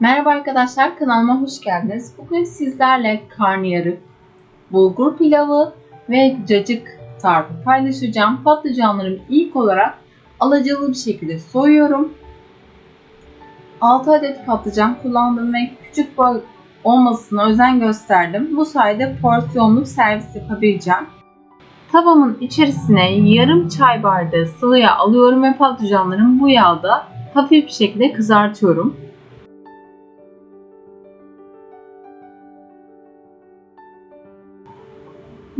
Merhaba arkadaşlar kanalıma hoş geldiniz. Bugün sizlerle karnıyarık, bulgur pilavı ve cacık tarifi paylaşacağım. Patlıcanlarımı ilk olarak alacalı bir şekilde soyuyorum. 6 adet patlıcan kullandım ve küçük boy olmasına özen gösterdim. Bu sayede porsiyonluk servis yapabileceğim. Tavamın içerisine yarım çay bardağı sıvı yağ alıyorum ve patlıcanlarımı bu yağda hafif bir şekilde kızartıyorum.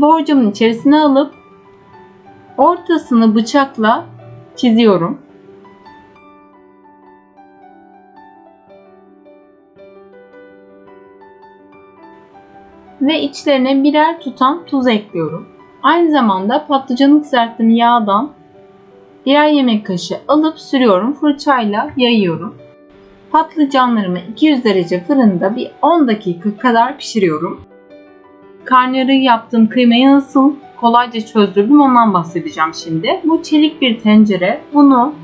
Borcamın içerisine alıp ortasını bıçakla çiziyorum. Ve içlerine birer tutam tuz ekliyorum. Aynı zamanda patlıcanı kızarttığım yağdan birer yemek kaşığı alıp sürüyorum. Fırçayla yayıyorum. Patlıcanlarımı 200 derece fırında bir 10 dakika kadar pişiriyorum karnıyarığı yaptığım kıymayı nasıl kolayca çözdürdüm ondan bahsedeceğim şimdi. Bu çelik bir tencere. Bunu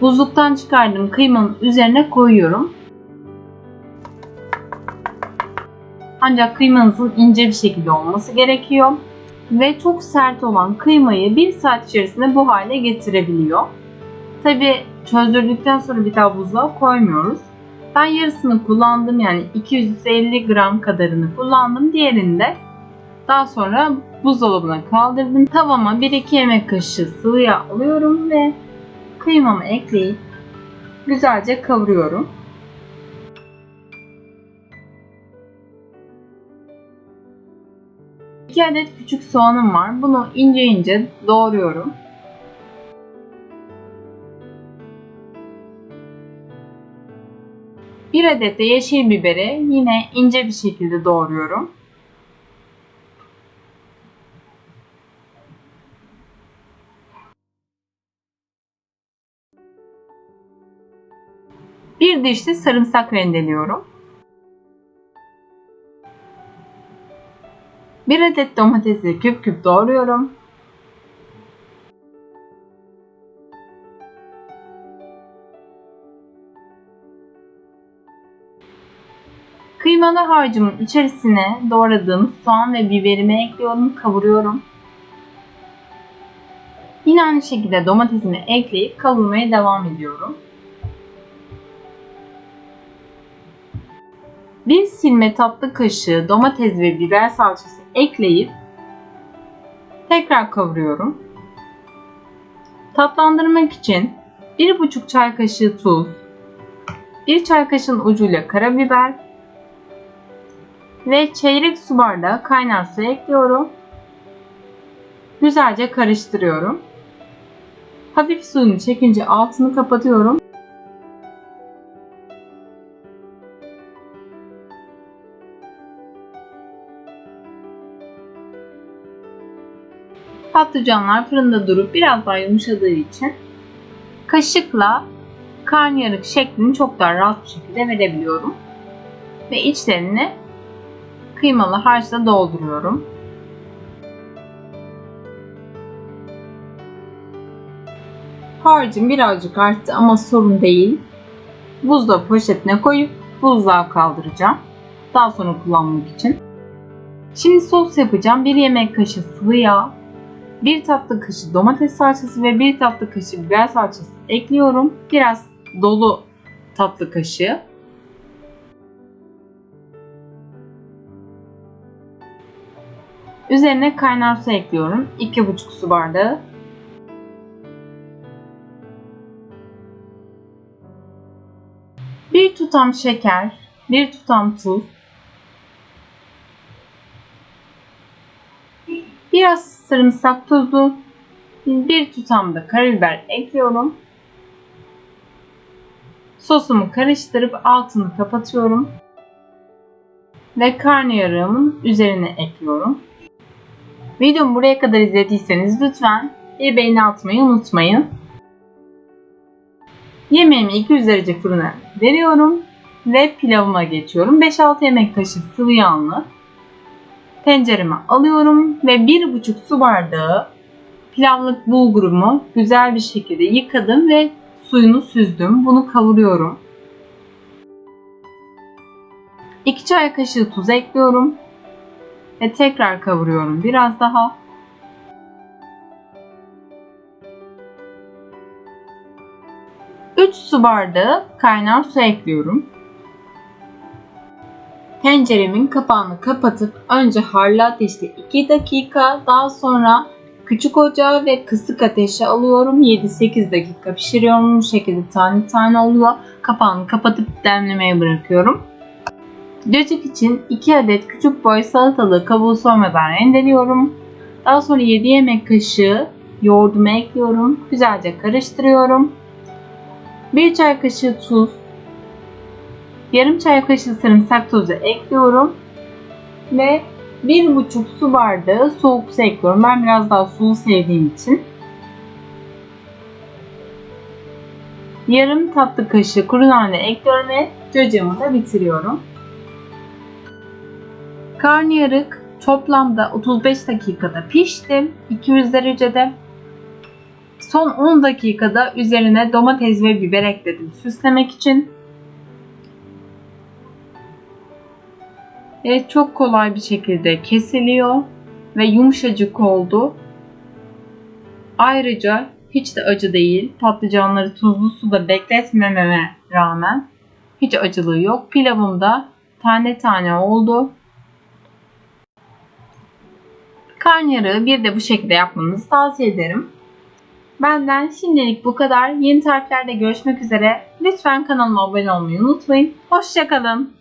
buzluktan çıkardığım kıymanın üzerine koyuyorum. Ancak kıymanızın ince bir şekilde olması gerekiyor. Ve çok sert olan kıymayı bir saat içerisinde bu hale getirebiliyor. Tabi çözdürdükten sonra bir daha buzluğa koymuyoruz. Ben yarısını kullandım yani 250 gram kadarını kullandım. Diğerini de daha sonra buzdolabına kaldırdım. Tavama 1-2 yemek kaşığı sıvı yağ alıyorum ve kıymamı ekleyip güzelce kavuruyorum. İki adet küçük soğanım var. Bunu ince ince doğruyorum. Bir adet de yeşil biberi yine ince bir şekilde doğruyorum. Bir diş de sarımsak rendeliyorum. Bir adet domatesi küp küp doğruyorum. Kıymalı harcımın içerisine doğradığım soğan ve biberimi ekliyorum, kavuruyorum. Yine aynı şekilde domatesimi ekleyip kavurmaya devam ediyorum. Bir silme tatlı kaşığı domates ve biber salçası ekleyip tekrar kavuruyorum. Tatlandırmak için 1,5 çay kaşığı tuz, 1 çay kaşığının ucuyla karabiber ve çeyrek su bardağı kaynar su ekliyorum. Güzelce karıştırıyorum. Hafif suyunu çekince altını kapatıyorum. Patlıcanlar fırında durup biraz daha yumuşadığı için kaşıkla karnıyarık şeklini çok daha rahat bir şekilde verebiliyorum. Ve içlerini kıymalı harçla dolduruyorum. Harcım birazcık arttı ama sorun değil. Buzluğu poşetine koyup buzluğa kaldıracağım. Daha sonra kullanmak için. Şimdi sos yapacağım. 1 yemek kaşığı sıvı yağ, 1 tatlı kaşığı domates salçası ve 1 tatlı kaşığı biber salçası ekliyorum. Biraz dolu tatlı kaşığı. Üzerine kaynar su ekliyorum. 2,5 su bardağı. Bir tutam şeker, bir tutam tuz, biraz sarımsak tozu, bir tutam da karabiber ekliyorum. Sosumu karıştırıp altını kapatıyorum. Ve karnıyarığımın üzerine ekliyorum. Videomu buraya kadar izlediyseniz lütfen bir beğeni atmayı unutmayın. Yemeğimi 200 derece fırına veriyorum ve pilavıma geçiyorum. 5-6 yemek kaşığı sıvı yağını tencereme alıyorum ve 1,5 su bardağı pilavlık bulgurumu güzel bir şekilde yıkadım ve suyunu süzdüm. Bunu kavuruyorum. 2 çay kaşığı tuz ekliyorum. Ve tekrar kavuruyorum biraz daha. Üç su bardağı kaynar su ekliyorum. Tenceremin kapağını kapatıp önce harlı ateşte 2 dakika daha sonra küçük ocağa ve kısık ateşe alıyorum. 7-8 dakika pişiriyorum. Bu şekilde tane tane oluyor. Kapağını kapatıp demlemeye bırakıyorum. Cacık için 2 adet küçük boy salatalığı kabuğu soymadan rendeliyorum. Daha sonra 7 yemek kaşığı yoğurdumu ekliyorum. Güzelce karıştırıyorum. 1 çay kaşığı tuz, yarım çay kaşığı sarımsak tozu ekliyorum. Ve 1,5 su bardağı soğuk su ekliyorum. Ben biraz daha sulu sevdiğim için. Yarım tatlı kaşığı kuru nane ekliyorum ve cacığımı da bitiriyorum. Karnıyarık toplamda 35 dakikada pişti. 200 derecede. Son 10 dakikada üzerine domates ve biber ekledim süslemek için. Ve çok kolay bir şekilde kesiliyor ve yumuşacık oldu. Ayrıca hiç de acı değil. Patlıcanları tuzlu suda bekletmememe rağmen hiç acılığı yok. Pilavım da tane tane oldu. Karnıyarığı bir de bu şekilde yapmanızı tavsiye ederim. Benden şimdilik bu kadar. Yeni tariflerde görüşmek üzere. Lütfen kanalıma abone olmayı unutmayın. Hoşçakalın.